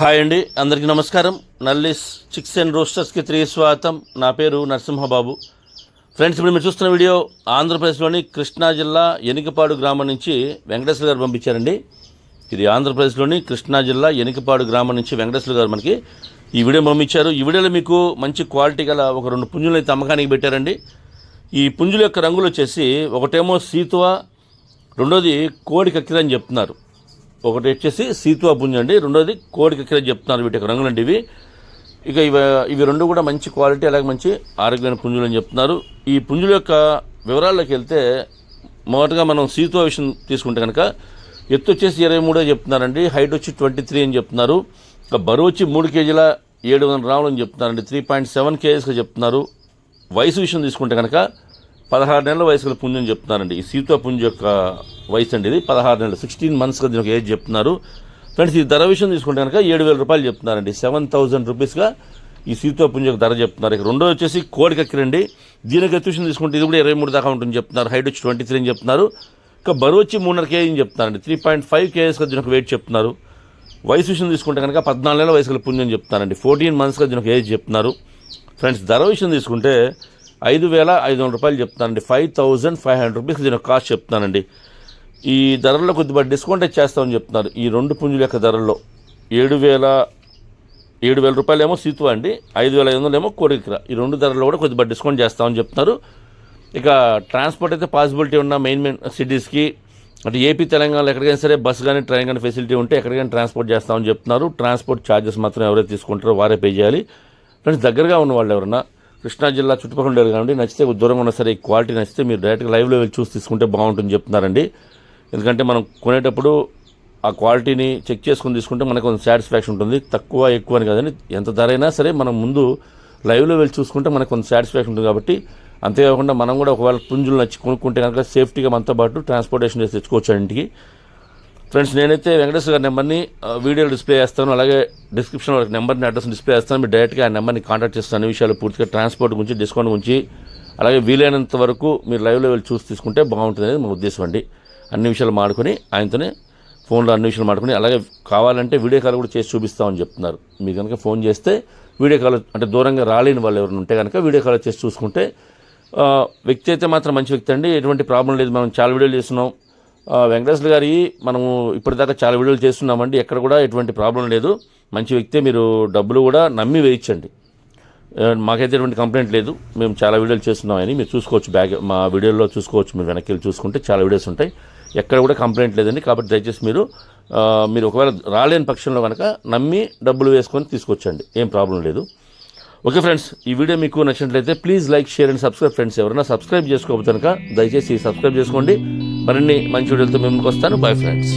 Hi అండి అందరికీ నమస్కారం. నల్లిస్ చిక్స్ అండ్ రోస్టర్స్కి తిరిగి స్వాగతం నా పేరు నరసింహబాబు. ఫ్రెండ్స్ ఇప్పుడు మీరు చూస్తున్న వీడియో ఆంధ్రప్రదేశ్లోని కృష్ణా జిల్లా ఎనికపాడు గ్రామం నుంచి వెంకటేశ్వర గారు పంపించారండి. ఇది ఆంధ్రప్రదేశ్లోని కృష్ణా జిల్లా ఎనికపాడు గ్రామం నుంచి వెంకటేశ్వర గారు మనకి ఈ వీడియో పంపించారు. ఈ వీడియోలో మీకు మంచి క్వాలిటీ గల ఒక రెండు పుంజులు అయితే అమ్మకానికి పెట్టారండి. ఈ పుంజుల యొక్క రంగులు వచ్చేసి ఒకటేమో సీతువా రెండోది కోడి కక్కిర అని చెప్తున్నారు. ఒకటి వచ్చేసి సీతువా పుంజు అండి. రెండోది కోడి కక్కిర అని చెప్తున్నారు వీటి యొక్క రంగులండి ఇవి. ఇక ఇవి ఇవి రెండు కూడా మంచి క్వాలిటీ అలాగే మంచి ఆరోగ్యమైన పుంజులు అని చెప్తున్నారు. ఈ పుంజుల యొక్క వివరాల్లోకి వెళ్తే మొదటగా మనం సీతువా విషయం తీసుకుంటే కనుక ఎత్తు వచ్చేసి ఇరవై మూడే చెప్తున్నారండి. హైట్ వచ్చి ట్వంటీ త్రీ అని చెప్తున్నారు. ఇక బరువు వచ్చి మూడు కేజీల ఏడు వందల గ్రాములు అని చెప్తున్నారండి. త్రీ పాయింట్ సెవెన్ కేజీస్గా చెప్తున్నారు. వయసు విషయం తీసుకుంటే కనుక పదహారు నెలల వయసు గల చెప్తున్నారండి. ఈ సీతా పుంజు యొక్క వయసు అండి ఇది. పదహారు నెలలు. సిక్స్టీన్ మంత్స్గా దీనికి ఒక ఏజ్ చెప్తున్నారు. ఫ్రెండ్స్ ఈ ధర విషయం తీసుకుంటే కనుక ఏడు వేల రూపాయలు చెప్తున్నారండి. సెవెన్ థౌజండ్ రూపీస్గా ఈ సీతా పుంజు యొక్క ధర చెప్తున్నారు. ఇక రెండో వచ్చేసి కోడి కక్కిరండి దీనికి ఎత్తు విషయం తీసుకుంటే ఇది కూడా ఇరవై మూడు దాకా ఉంటుంది చెప్తున్నారు. హైట్ వచ్చి ట్వంటీ త్రీ అని చెప్తున్నారు. ఇంకా బరువు వచ్చి మూడున్నర కేజీ అని చెప్తున్నారండి. త్రీ పాయింట్ ఫైవ్ కేజీస్గా దీని వెయిట్ చెప్తున్నారు. వయసు విషయం తీసుకుంటే కనుక పద్నాలుగు నెలల వయసు గల పుంజు చెప్తున్నారండి ఫోర్టీన్ మంత్స్గా దీనికి ఏజ్ చెప్తున్నారు. ఫ్రెండ్స్ ధర విషయం తీసుకుంటే ఐదు వేల ఐదు వందల రూపాయలు చెప్తానండి. Five thousand five hundred rupees దీని కాస్ట్ చెప్తానండి ఈ ధరల్లో కొద్దిగా డిస్కౌంట్ చేస్తామని చెప్తున్నారు. ఈ రెండు పుంజుల యొక్క ధరల్లో ఏడు వేల ఏడు వేల రూపాయలు ఏమో సీతు అండి ఐదు వేల ఐదు వందలు ఏమో కోడికిర ఈ రెండు ధరల్లో కూడా కొద్దిగా డిస్కౌంట్ చేస్తామని చెప్తున్నారు. ఇక ట్రాన్స్పోర్ట్ అయితే పాసిబిలిటీ ఉన్న మెయిన్ మెయిన్ సిటీస్కి అంటే ఏపీ తెలంగాణలో ఎక్కడికైనా సరే బస్సు కానీ ట్రైన్ కానీ ఫెసిలిటీ ఉంటే ఎక్కడికైనా ట్రాన్స్పోర్ట్ చేస్తామని చెప్తున్నారు. ట్రాన్స్పోర్ట్ ఛార్జెస్ మాత్రం ఎవరైతే తీసుకుంటారో వారే పే చేయాలి. ఫ్రెండ్స్ దగ్గరగా ఉన్న వాళ్ళు ఎవరన్నా కృష్ణా జిల్లా చుట్టుపక్కల ఉండేది కాబట్టి నచ్చితే దూరంగా ఉన్నా సరే ఈ క్వాలిటీ నచ్చితే మీరు డైరెక్ట్గా లైవ్లో వెళ్ళి చూసి తీసుకుంటే బాగుంటుంది చెప్తున్నారండి. ఎందుకంటే మనం కొనేటప్పుడు ఆ క్వాలిటీని చెక్ చేసుకుని తీసుకుంటే మనకు కొంచెం సాటిస్ఫాక్షన్ ఉంటుంది. తక్కువ ఎక్కువ అని కదండి. ఎంత ధర అయినా సరే మనం ముందు లైవ్లో వెళ్ళి చూసుకుంటే మనకు కొంచెం సాటిస్ఫాక్షన్ ఉంటుంది కాబట్టి అంతేకాకుండా మనం కూడా ఒకవేళ పుంజులు నచ్చి కొనుక్కుంటే కనుక సేఫ్టీగా మనతో పాటు ట్రాన్స్పోర్టేషన్ చేసి తెచ్చుకోవచ్చు ఇంటికి. ఫ్రెండ్స్ నేనైతే వెంకటేశ్వర గారి నెంబర్ని ఆ, వీడియోలో డిస్ప్లే చేస్తాను. అలాగే డిస్క్రిప్షన్ వాళ్ళకి నెంబర్ని అడ్రస్ డిస్ప్లే చేస్తాను. మీరు డైరెక్ట్గా ఆ నెంబర్ని కాంటాక్ట్ చేస్తాను అన్ని విషయాలు పూర్తిగా ట్రాన్స్పోర్ట్ గురించి డిస్కౌంట్ గురించి అలాగే వీలైనంత వరకు మీరు లైవ్ లెవెల్ చూసి తీసుకుంటే బాగుంటుంది అనేది మా ఉద్దేశం అండి. అన్ని విషయాలు మాడుకొని ఆయనతోనే ఫోన్లో అన్ని విషయాలు మాడుకొని అలాగే కావాలంటే వీడియో కాల్ కూడా చేసి చూపిస్తామని చెప్తున్నారు. మీరు కనుక ఫోన్ చేస్తే వీడియో కాల్ అంటే దూరంగా రాలేని వాళ్ళు ఎవరైనా ఉంటే కనుక వీడియో కాల్ చేసి చూసుకుంటే వ్యక్తి అయితే మాత్రం మంచి వ్యక్తి అండి. ఎటువంటి ప్రాబ్లం లేదు. మనం చాలా వీడియోలు చేస్తున్నాం. వెంకటేశ్వర గారి మనము ఇప్పటిదాకా చాలా వీడియోలు చేస్తున్నామండి. ఎక్కడ కూడా ఎటువంటి ప్రాబ్లం లేదు. మంచి వ్యక్తే మీరు డబ్బులు కూడా నమ్మి వేయించండి. మాకైతే ఎటువంటి కంప్లైంట్ లేదు. మేము చాలా వీడియోలు చేస్తున్నామని మీరు చూసుకోవచ్చు బ్యాగ్ మా వీడియోలో చూసుకోవచ్చు. మీరు వెనక్కి వెళ్ళి చూసుకుంటే చాలా వీడియోస్ ఉంటాయి. ఎక్కడ కూడా కంప్లైంట్ లేదండి. కాబట్టి దయచేసి మీరు మీరు ఒకవేళ రాలేని పక్షంలో కనుక నమ్మి డబ్బులు వేసుకొని తీసుకొచ్చండి. ఏం ప్రాబ్లం లేదు. ఓకే ఫ్రెండ్స్ ఈ వీడియో మీకు నచ్చినట్లయితే please like share and subscribe friends. ఎవరైనా సబ్స్క్రైబ్ చేసుకోకపోతే కనుక దయచేసి సబ్స్క్రైబ్ చేసుకోండి. మరిన్ని మంచి వీడియోలతో మేము వస్తాను. Bye friends